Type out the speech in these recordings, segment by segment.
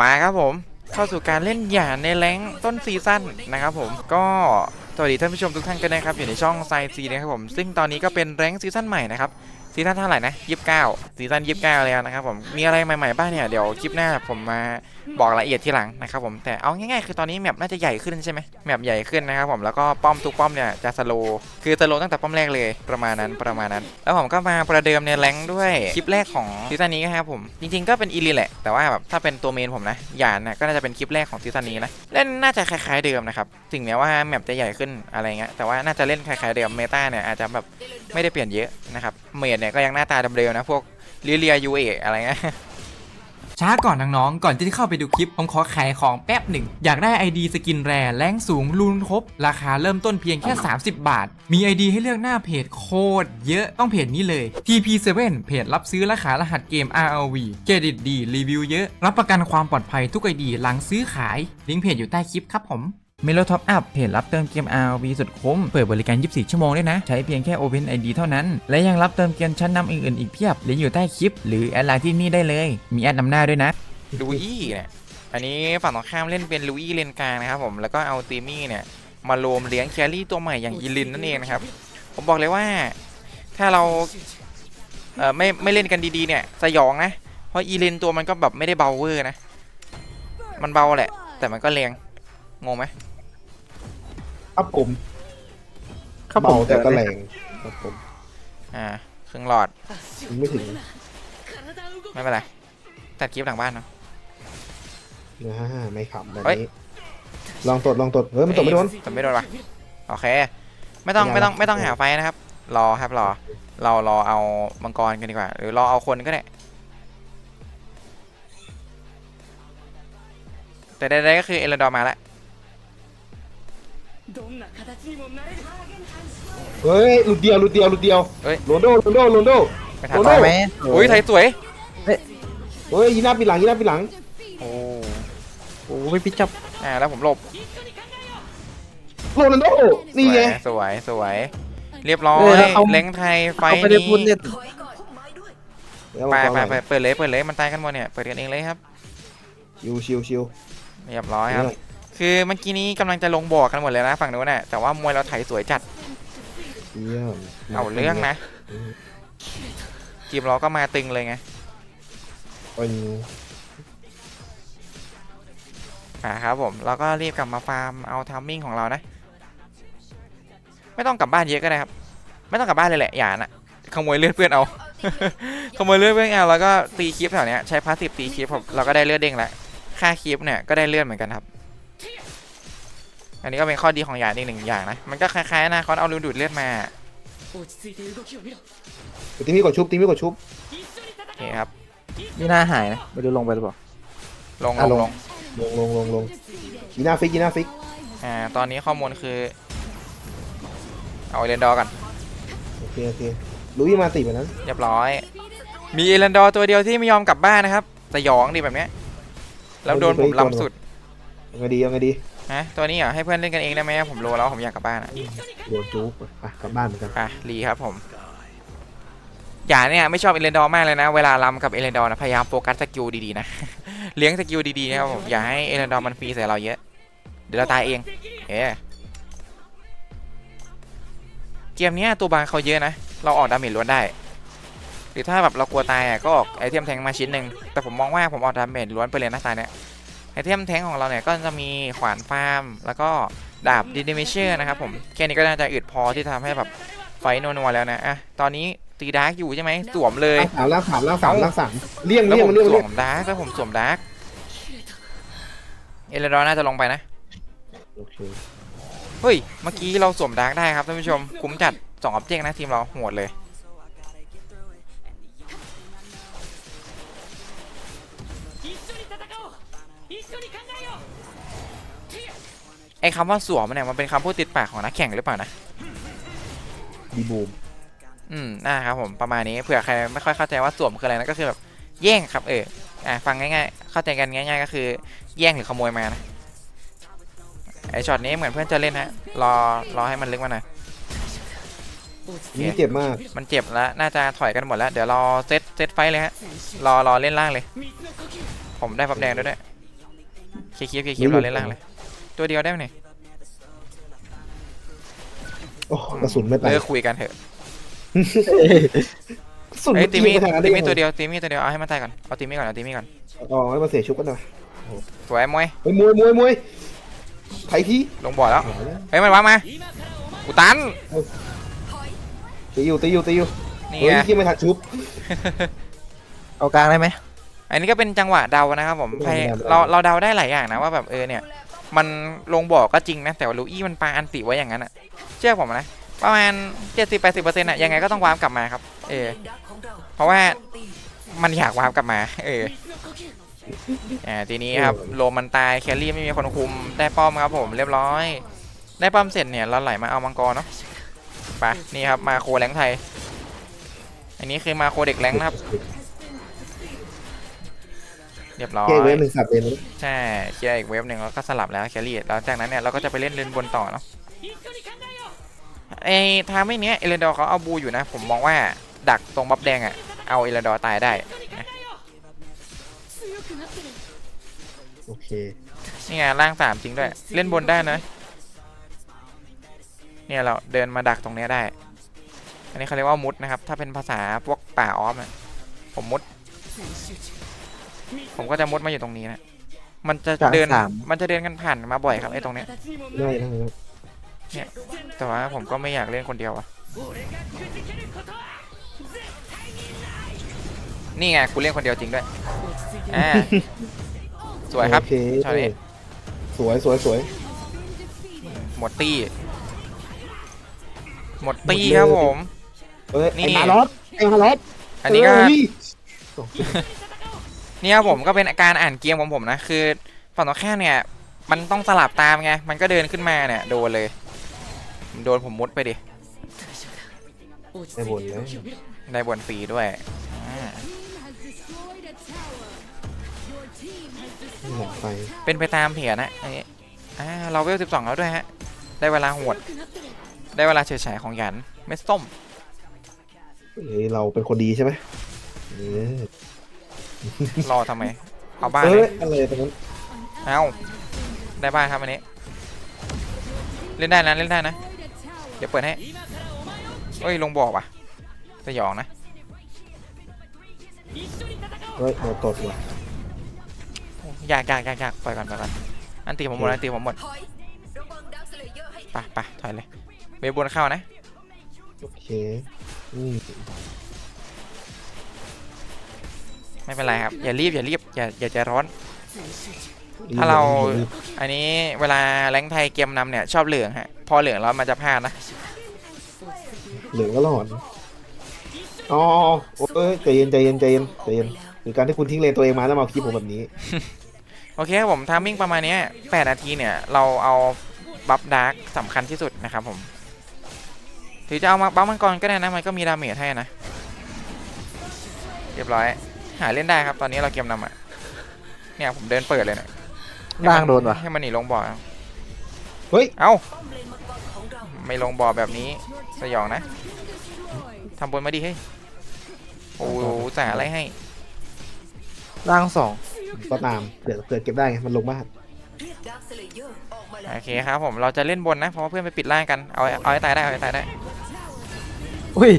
มาครับผมเข้าสู่การเล่นหยาในแรงต้นซีซั่นนะครับผมก็สวัสดีท่านผู้ชมทุกท่านกันนะครับอยู่ในช่องไซซีนะครับผมซึ่งตอนนี้ก็เป็นแรงซีซั่นใหม่นะครับซีซั่นเท่าไหร่นะยี่สิบเก้าซีซั่นยี่สิบเก้าแล้วนะครับผมมีอะไรใหม่ๆบ้างเนี่ยเดี๋ยวคลิปหน้าผมมา บอกรายละเอียดทีหลังนะครับผมแต่เอาง่ายๆคือตอนนี้แมปน่าจะใหญ่ขึ้นใช่ไหมแมปใหญ่ขึ้นนะครับผมแล้วก็ป้อมทุกป้อมเนี่ยจะสโลคือสโลตั้งแต่ป้อมแรกเลยประมาณนั้นประมาณนั้น แล้วผมก็มาประเดิมในแรงด้วยคลิปแรกของซีซั่นนี้นะครับผมจริงๆก็เป็นอีลีแหละแต่ว่าแบบถ้าเป็นตัวเมนผมนะหยานนะก็น่าจะเป็นคลิปแรกของซีซั่นนี้นะเล่นน่าจะคล้ายๆเดิมนะครับถึงแม้ว่าแมปจะใหญ่ขึ้นอะไรเงี้ยแต่ว่าน่าจะเล่นคล้ายๆเดิมเมตาเนี่ยอาจจะแบบไม่ได้เปลี่ยนเยอะนะครับเมดเนี่ยก็ยังหน้าตาเดิมๆนะพวกเลียยูเออะไรเงี้ย ช้าก่อนน้องๆก่อนที่จะเข้าไปดูคลิป ผมขอขายของแป๊บหนึ่ง อยากได้ ID สกินแรแรงสูงรูนครบ ราคาเริ่มต้นเพียงแค่ 30 บาท มี ID ให้เลือกหน้าเพจโคตรเยอะต้องเพจนี้เลย TP7 เพจรับซื้อและขายรหัสเกม RLV เครดิตดีรีวิวเยอะ รับประกันความปลอดภัยทุก ID หลังซื้อขายลิงก์เพจอยู่ใต้คลิปครับผม เมโลท็อปอัพเพจรับเติมเกม RV สุดคุ้ม เปิดบริการ 24 ชั่วโมงด้วยนะ ใช้เพียงแค่ Open ID เท่านั้น และยังรับเติมเกมชั้นนำอื่นๆ อีกเพียบลิงก์อยู่ใต้คลิป หรือแอดไลน์ที่นี่ได้เลย มีแอดนำหน้าด้วยนะลูอี้เนี่ยอันนี้ฝั่งตรงข้ามเล่นเป็นลูอี้เลนกลางนะครับผมแล้วก็เอาตีมี่เนี่ยมารวมเลี้ยงแครี่ตัวใหม่อย่างอีลินนั่นเองนะครับผมบอกเลยว่าถ้าเราเอ่อไม่ไม่เล่นกันดีๆเนี่ยสยองนะเพราะอีลินตัวมันก็แบบไม่ได้เบาเวอร์นะ มันเบาแหละ แต่มันก็แรง งงไหมครับผมครับผเบามแต่ก็แรเลยงครับผมอ่าครึ่งหลอดไม่ถึงไม่เป็นไรตัดคลิปหลังบ้านเนาะ นะฮะไม่ขำแบบเฮ้ย นี้ลองตดลองตดเฮ้ยมันตดไม่โดนแต่ไม่โดนวะโอเค ไม่ต้องไม่ไม่ได้ต้องไม่ต้องหาไฟนะครับ รอครับรอ เรารอเอามังกรกันดีกว่า หรือรอเอาคนก็ได้ แต่ใดๆก็คือเอลนดอร์มาแล้ว เฮ้ยหลุดเดียวหลุดเดียวหลุดเดียวเฮ้ย โรนลโดโรนลโดโรนลโดไม่ทันโอ้ตายโไหมอุ้ยไทยสวย เฮ้ยยีน่าปีหลังยีน่าปีหลังโอ้โอ้ไม่พี่จับอ่าแล้วผมหลบโรนัลโดนี่ไงสวยสวยเรียบร้อยเออแล้วเขาเล้งไทยไฟเขาไม่ได้นี้พูดเนี่ยแล้วไปมังกรไปไปเปิดเลยเปิดเลยมันตายกันหมดเนี่ยเปิดกันเองเลยครับชิวชิวชิวเรียบร้อยครับ คือเมื่อกี้นี้กำลังจะลงบ่อกันหมดเลยนะฝั่งนู้นน่ะแต่ว่ามวยเราไถสวยจัดเยี่ยมเอาเรื่องนะทีมเราก็มาตึงเลยไงเป็นอ่าครับผมเราก็รีบกลับมาฟาร์มเอาทัมมิ่งของเรานะ ไม่ต้องกลับบ้านเยอะก็ได้ครับ ไม่ต้องกลับบ้านเลยแหละอย่านะขโมยเลือดเพื่อนเอา ขโมยเลือดเพื่อนเอาแล้วก็ตีคลิปแถวเนี้ยใช้พาสซีฟตีคลิปผมเราก็ได้เลือดเด้งแล้วค่าคลิปเนี่ยก็ได้เลือดเหมือนกันครับ อันนี้ก็เป็นข้อดีของหยาดอีกหนึ่งอย่างนะ มันก็คล้ายๆนะเขาเอาลูดูดเลือดมาตีมีกดชุบตีมีกดชุบโอเคครับนี่หน้าหายนะไม่รู้ลงไปหรือเปล่า ลงอะลลงงลงลงลงลงลงยีน่าฟิกยีน่าฟิกอ่า ตอนนี้ข้อมูลคือ เอาเอเลนดอร์ก่อนโอเคโอเคลุยมาติแบบนั้นเรียบร้อย มีเอเลนดอร์ตัวเดียวที่ไม่ยอมกลับบ้านนะครับสยองดีแบบเนี้ยแล้วโดนผมล้ำสุดยังไงดียังไงดี นะตัวนี้เหรอให้เพื่อนเล่นกันเองได้ไหมผมรู้แล้วผมอยากกลับบ้านอะโดนจุ๊บอะกลับบ้านเหมือนกัน อะรีครับผมอย่าเนี่ยไม่ชอบเอเลนดอร์มากเลยนะ เวลาลำกับเอเลนดอร์นะพยายามโฟกัสสกิลดีๆนะ เลี้ยงสกิลดีๆนะครับผมอย่าให้เอเลนดอร์มันฟรีใส่เราเยอะ เดี๋ยวเราตายเองเอ๊เกมเนี้ยตัวบางเขาเยอะนะ เราออกดาเมจล้วนได้ หรือถ้าแบบเรากลัวตายอะก็ออกไอเทมแทงมาชิ้นหนึ่งแต่ผมมองว่าผมออกดาเมจล้วนไปเลยนะตายเนี่ย ไอเทมแทงของเราเนี่ยก็จะมีขวานฟาร์ม แล้วก็ดาบดิเดเมเชอร์นะครับผมแค่นี้ก็น่าจะอึดพอที่จะทำให้แบบไฟนัวๆแล้วนะอะตอนนี้ตีดาร์กอยู่ใช่ไหมสวมเลยล่างสามล่างสามล่างสามล่างสามเลี่ยงแล้วเลี่ยผงมเลี่ยงสวเลี่ยงมดาร์กแล้วผมสวมดาร์กเอเลดอร์น่าจะลงไปนะโอเคเฮ้ยเมื่อกี้เราสวมดาร์กได้ครับท่านผู้ชมคุ้มจัด2ออบเจกต์นะทีมเราโหดเลย ไอ้คำว่าสวมเนี่ยมันเป็นคำพูดติดปากของนักแข่งหรือเปล่านะดีบูมอืมนะครับผมประมาณนี้เผื่อใครไม่ค่อยเข้าใจว่าสวมคืออะไรนะก็คือแบบแย่งครับเอออะฟังง่ายๆ เข้าใจกันง่าย ๆ ก็คือแย่งหรือขโมยมานะไอช็อตนี้เหมือนเพื่อนจะเล่นฮะรอรอให้มันลึกมาหน่อยนี่เจ็บมาก มันเจ็บแล้วน่าจะถอยกันหมดแล้ว เดี๋ยวรอเซตเซตไฟท์เลยฮะรอรอเล่นล่างเลย ผมได้พับแดงด้วยด้วย เคลียร์คลิปเคลียร์คลิปเราเล่นล่างเลย ตัวเดียวได้ไหมเนี่ยโอ้กระสุนไม่ตายเลิกคุยกันเถอะกระสุนเอ้ยตีมี่ยิงไปทางนั้นตีได้มี่ไงตัวเดียวตีมี่ตัวเดียวเอาให้มันตายก่อนเอาตีมี่ก่อนเอาตีมี่ก่อนอ๋อให้มันเสียชุบกันหน่อยสวยมวยเฮ้ยมวยมวยมวยไถที่ลงบ่อแล้วหายแล้วเฮ้ยมันวางมาอุตันตีอยู่ตีอยู่ตีอยู่นี่เฮ้ยไงที่ไม่ทันชุบเอากลางได้ไหม อันนี้ก็เป็นจังหวะเดานะครับผมไม่พยได้ไม่ได้เราเราเดาได้หลายอย่างนะว่าแบบเออเนี่ย มันลงบ่อก็จริงนะ แต่ว่าลูอี้มันปาอันติไว้อย่างนั้นอะเชื่อผมนะ ประมาณ 70-80%อะยังไงก็ต้องวาร์ปกลับมาครับ เออ เพราะว่ามันอยากวาร์ปกลับมา เอออ่าทีนี้ครับโลมันตายแคลรี่ไม่มีคนคุมได้ป้อมครับผมเรียบร้อย ได้ป้อมเสร็จเนี่ยเราไหลมาเอามังกรเนาะไปนี่ครับมาโคแรงค์ไทย อันนี้คือมาโคเด็กแรงค์นะครับ เรียบร้อยเก้เว้ยหนึ่งสับเองนะใช่เคลียร์อีกเวฟหนึ่งแล้วก็สลับแล้วแครี่แล้วจากนั้นเนี่ยเราก็จะไปเล่นเลนบนต่อเนาะไอ้ทาไม่เนี้ยเอเลนดอร์เขาเอาบูอยู่นะ ผมมองว่าดักตรงบัฟแดงอะเอาเอเลนดอร์ตายได้นะโอเคนี่ไงร่างสามจริงด้วย เล่นบนได้นะเนี่ยเราเดินมาดักตรงเนี้ยได้ อันนี้เขาเรียกว่ามุดนะครับ ถ้าเป็นภาษาพวกป่าออฟนะผมมุด ผมก็จะมุดมาอยู่ตรงนี้นะ มันจะกลางเดินสาม มันจะเดินกันผ่านมาบ่อยครับไอ้ตรงเนี้ย ได้ได้ได้แต่ว่าผมก็ไม่อยากเล่นคนเดียวอะนี่ไงกูเล่นคนเดียวจริงด้วยอ่าสวยครับโอเคช็อตนี้สวยสวยสวยหมดตี้หมดตี้ครับผม เอ้ยนี่ ไอ้มาลอสไอ้มาลอสอันนี้ก็เย เนี่ยครับผมก็เป็นอาการอ่านเกมของผมนะ คือฝั่งตรงข้ามเนี่ย มันต้องสลับตามไง มันก็เดินขึ้นมาเนี่ยโดนเลย โดนผมมุดไปดิ ได้บนเลยได้บนฟรีด้วยอ่านี่หลังไฟเป็นไปตามเพจนะอันนี้อ่าเราเวล12แล้วด้วยฮะ ได้เวลาหวดได้เวลาเฉยฉายของหยันเม็ดส้มเอ้ยเราเป็นคนดีใช่ไหมเออ รอทำไม เอาบ้านเอ้เลยยอะไรตรงนั้นเอาได้บ้านครับอันนี้ เล่นได้นะเล่นได้นะ เดี๋ยวเปิดให้เฮ้ยลงบอกว่ะสยองนะ เฮ้ยโดนตดว่ะอยากอยากอยากอยากปล่อยก่อนปล่อยก่อนอันตีผมหมดอันตีผมหมดไปไปถอยเลยเบบนเข้านะโอเคอืม ไม่เป็นไรครับ อย่ารีบอย่ารีบอย่าอย่าใจร้อน ถ้าเราอันนี้เวลาแรงค์ไทยเกมนำเนี่ยชอบเหลืองฮะ พอเหลืองแล้วมันจะพลาดนะ เหลืองก็หลอนอ๋อโอ้ยใจเย็นใจเย็นใจเย็นใจเย็นคือการที่คุณทิ้งเลนตัวเองมาแล้วมาเอาคลิปผมแบบนี้ โอเคครับผมทามมิ่งประมาณเนี้ย8นาทีเนี่ย เราเอาบัฟดาร์กสำคัญที่สุดนะครับผมถือจะเอามาบัฟมังกรก็ได้นะ มันก็มีดาเมจให้นะ เรียบร้อย หาเล่นได้ครับ ตอนนี้เราเกมนำอะ เนี่ยผมเดินเปิดเลยเนี่ยให้มัล่างโดนว่ะให้มันหนีลงบ่อเฮ้ย เอ้า ไม่ลงบ่อแบบนี้สยองนะทำบนมาดิเฮ้ย โอ้โหจ่าอะไรให้ ล่างสองก็ตามเผื่อเผื่อเก็บได้ไงมันลงมากโอเคครับผมเราจะเล่นบนนะ เพราะว่าเพื่อนไปปิดล่างกัน เอาเอาให้ตายได้เอาให้ตายได้ อุ้ย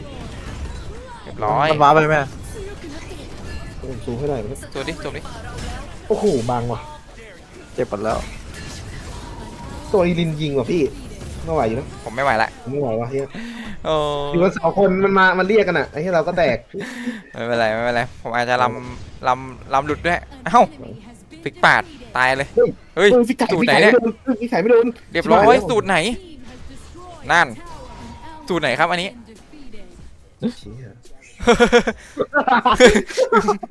เรียบร้อยมันว้าร์ปไปไหม ผมซูมให้ได้ไหมสูดดิสูดดิโอ้โหบางว่ะ เจ็บหมดแล้ว ตัวอีลินยิงว่ะพี่ไม่ไหวอยู่นะผมไม่ไหวละผมไม่ไหวว่ะเฮียโอ้อยู่กันสองคนมันมามันเรียกกันอะไอ้ที่เราก็แตกไม่เป็นไรไม่เป็นไรผมอาจจะลำลำลำหลุดด้วยเอ้าฟิกปาดตายเลยเฮ้ยเฮ้ยเออพี่ไก่สูตรพี่ไหนไก่เนี่ยไม่โดนพี่ไก่ไม่โดนเรียบร้อยสูตรไหน นั่น สูตรไหนครับอันนี้ เชี่ย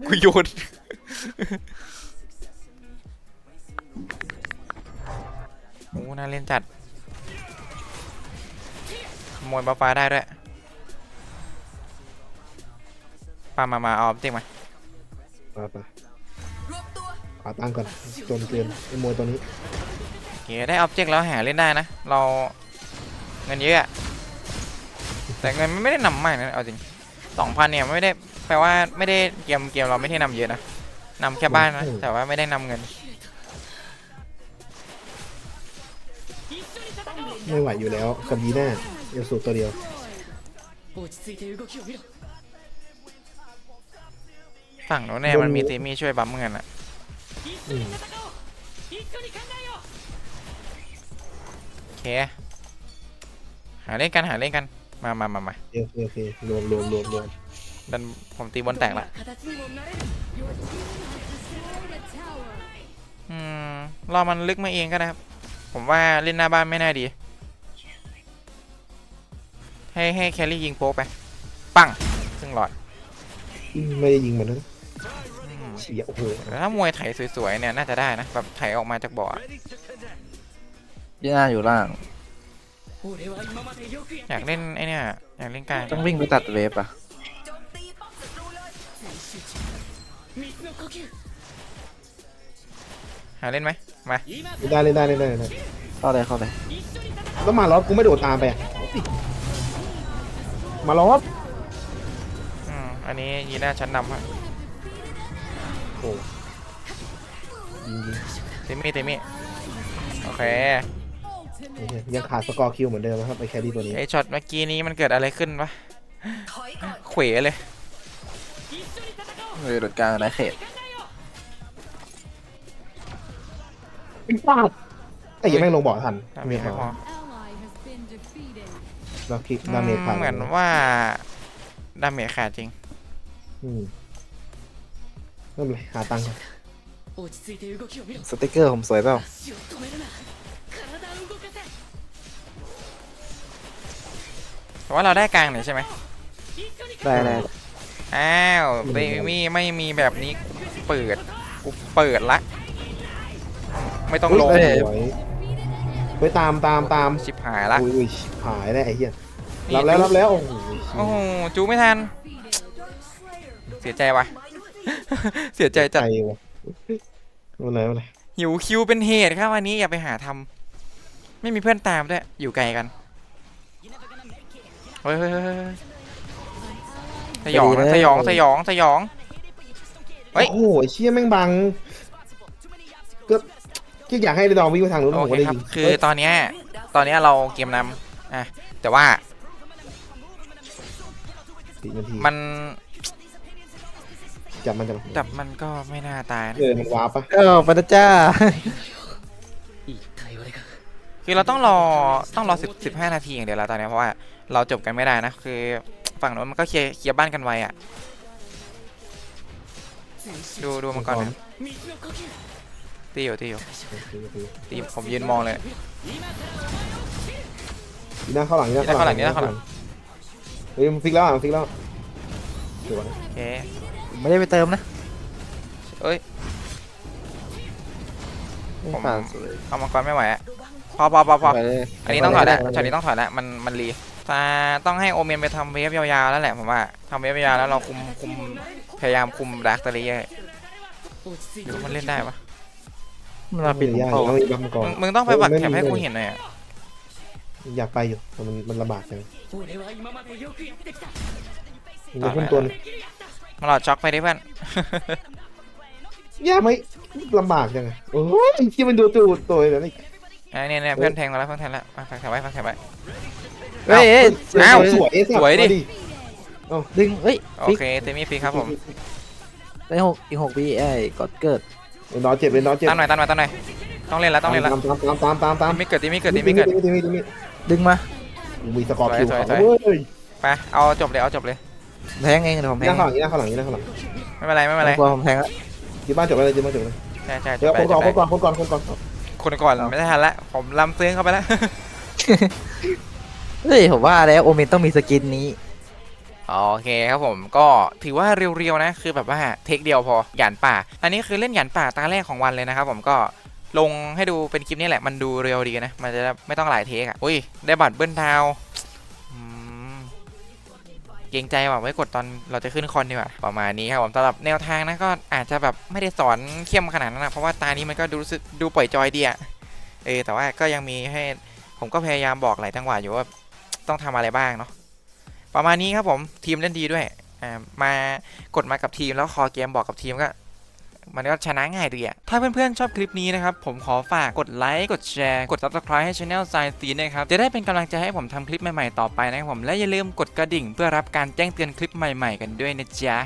กูโยนโอ้น่าเล่นจัด ขโมยบัฟฟ้าได้ด้วยปามา มา เอาจริงมามาไปขอตั้งก่อนจนเกินไอ้มวยตัวนี้โอเคได้ออบเจกต์แล้วหาเล่นได้นะ เราเงินเยอะอะแต่เงินมันไม่ได้นำมากนะ เอาจริง สองพันเนี่ยไม่ได้แปลว่าไม่ได้เกมเกมเราไม่ได้นำเยอะนะนำแค่บ้านนะแต่ว่าไม่ได้นำเงิน ไม่ไหวอยู่แล้วกับยีน่าเอลสูตัวเดียวฝั่งโน้นแน่มันมีตีมีช่วยบัมเงินอะโอเคหาเล่นกันหาเล่นกัน มามามามาโอเคโอเครวมรวมรวมรวมดันผมตีบอลแตกละอืมรอมันลึกมาเองก็ได้ครับ ผมว่าเล่นหน้าบ้านไม่น่าดี ให้ให้แครี่ยิงโป๊กไป ปังซึ่งหลอด ไม่ได้ยิงเหมือนนะเฉียโอ้โหแล้วถ้ามวยไถสวยๆเนี่ยน่าจะได้นะ แบบไถออกมาจากบ่อยีน่าอยู่ล่าง อยากเล่นไอเนี่ยอยากเล่นกลางต้องวิ่งไปตัดเวฟอะหาเล่นไหมมาได้เล่นได้เล่นได้เล่นได้เข้าเลยเข้าเลยแล้วมาล้อกูไม่โดดตามไปมาล้ออือันนี้ยีน่าชั้นนำฮะโอ้ยเตมี่เตมี่โอเค ยังขาดสกอร์คิวเหมือนเดิมนะครับไอแครี่ตัวนี้ไอช็อตเมื่อกี้นี้มันเกิดอะไรขึ้นวะเขวเลยเลยหลุดกลางนะเขตเป็นปาดไอ้ยังไม่ลงบ่อทันมีพอเราคิกดาเมจขาดเหมือนว่าดาเมจขาดจริงเริ่มเลยหาตังค์สติ๊กเกอร์ผมสวยเปล่า แต่ว่าเราได้กลางหน่อยใช่ไหมได้ไล้อ้าวเบมี่ไม่มีแบบนี้เปิดกูเปิดละ ไม่ต้องลงไปตามตามตามชิบหายละอุ้ยชิบหายแน่ไอ้เหี้ยรับแล้วรับแล้วโอ้โหโอ้จูไม่ทัน เสียใจวะเสียใจจัดอะไรอะไรหิวคิวเป็นเหตุครับวันนี้อย่าไปหาทำไม่มีเพื่อนตามด้วยอยู่ไกลกัน ฮ้ยเฮ้ยเฮ้ยเฮ้ยสยองนะสยองสยองสยอง เฮ้ย โอ้โหเชี่ยแม่งบัง ก็ที่อยากให้ดองวิ่งไปทางนู้นโอผเคด้ครับคือตอนเนี้ยตอนเนี้ยเราเกมนำอะแต่ว่าสี่นาทีมันจับมันจับมันก็ไม่น่าตายเออมันวาปะเออปะนจ้า คือเราต้องรอต้องรอสิบสิบห้านาทีอย่างเดียวแล้วตอนนี้เพราะว่า เราจบกันไม่ได้นะ คือฝั่งโน้นมันก็เคลียร์เคลียร์บ้านกันไวอะดูดูมันก่อนนะตีอยู่ตีอยู่ตีผมยืนมองเลยยีน่าเข้าหลังนี่น่าเข้าหลังนี่น่าเข้าหลังเฮ้ยมันฟิกแล้วมันฟิกแล้วโอเคไม่ได้ไปเติมนะเอ้ยผมเอามังกรไม่ไหวพอพอพอพออันนี้ต้องถอยแล้วช็อตนี้ต้องถอยแล้วมันมันรี ตาต้องให้โอเมียนไปทำเวฟยาวๆแล้วแหละผมว่าทำเวฟยาวๆแล้วเราคุมคุมพยายามคุมดาร์กตอรี่หรือมันเล่นได้ปะมันมปิดยากแล้วอีบัมก่อน มึงต้องไปบัตรแคปให้กูเห็นหน่อยอยากไปอยู่แต่มันมันลำบากจังมันขึ้นตัวนึงมหลอดช็อกไปดิเพื่อนยากไหมลำบากจังโอ้ยที่มันดูตัวตัวเลยนะนี่เนี่ยเนี่ยเพื่อนแทงมาแล้วเพื่อนแทงแล้วฝากแถวไว้ฝากแถวไว้ เฮ้ยเฮ้ยอ้าวสวยสัตสวยดิมาดึงเฮ้ยโอฟิกเคเตมี่ฟรีครับผมได้หกอีกหกปีไอ้กดเกิดเป็นน้อยเจ็บเป็นน้อยเจ็บตั้งหน่อยตั้งหน่อยตั้งหน่อยต้องเล่นแล้วต้องเล่นแล้วตามตามตามตามตามตีไม่เกิดตีไม่เกิดตีไม่เกิดตีไม่ตีไม่ดึงมามีสกอร์คิวสวยสวย เว้ยไปเอาจบเลยเอาจบเลยแทงเองเดี๋ยวผมหแทน้างข้างหลังหน้าข้างหลังหน้าข้างหลังไม่เป็นไรไม่เป็นไรกลัวผมแทงแล้วที่บ้านจบไปเลยที่บ้านจบไปเลยใช่ใช่จเดี๋ยวบไปคนจก่อนบคนไปก่อนคนก่อนคนก่อนคนก่อนไม่ได้ทันละผมลำซึ้งเข้าไปแล้ว เฮ้ยผมว่าแล้วโอเมนต้องมีสกินนี้ โอเคครับผมก็ถือว่าเรียวๆนะ คือแบบว่าเทคเดียวพอหยานป่า อันนี้คือเล่นหยานป่าตาแรกของวันเลยนะครับผมก็ลงให้ดูเป็นคลิปนี้แหละมันดูเรียวดีนะ มันจะไม่ต้องหลายเทคอะอุ้ยได้บัตรเบิ้ลดาวเกรงใจว่ะไว้กดตอนเราจะขึ้นคอนดีกว่าประมาณนี้ครับผมสำหรับแนวทางนะก็อาจจะแบบไม่ได้สอนเข้มขนาดนั้นนะเพราะว่าตานี้มันก็ดูรู้สึกดูปล่อยจอยดีอะเออแต่ว่าก็ยังมีให้ผมก็พยายามบอกหลายจังหวะอยู่ว่า ต้องทำอะไรบ้างเนาะประมาณนี้ครับผมทีมเล่นดีด้วยมากดมากับทีมแล้วคอเกมบอกกับทีมก็มันก็ชนะง่ายดีอะถ้าเพื่อนๆ ชอบคลิปนี้นะครับ ผมขอฝากกดไลค์ กดแชร์ กด subscribe ให้ช anel Science นะครับ จะได้เป็นกำลังใจให้ผมทำคลิปใหม่ๆ ต่อไปนะครับผม และอย่าลืมกดกระดิ่งเพื่อรับการแจ้งเตือนคลิปใหม่ๆ กันด้วยนะจ๊ะ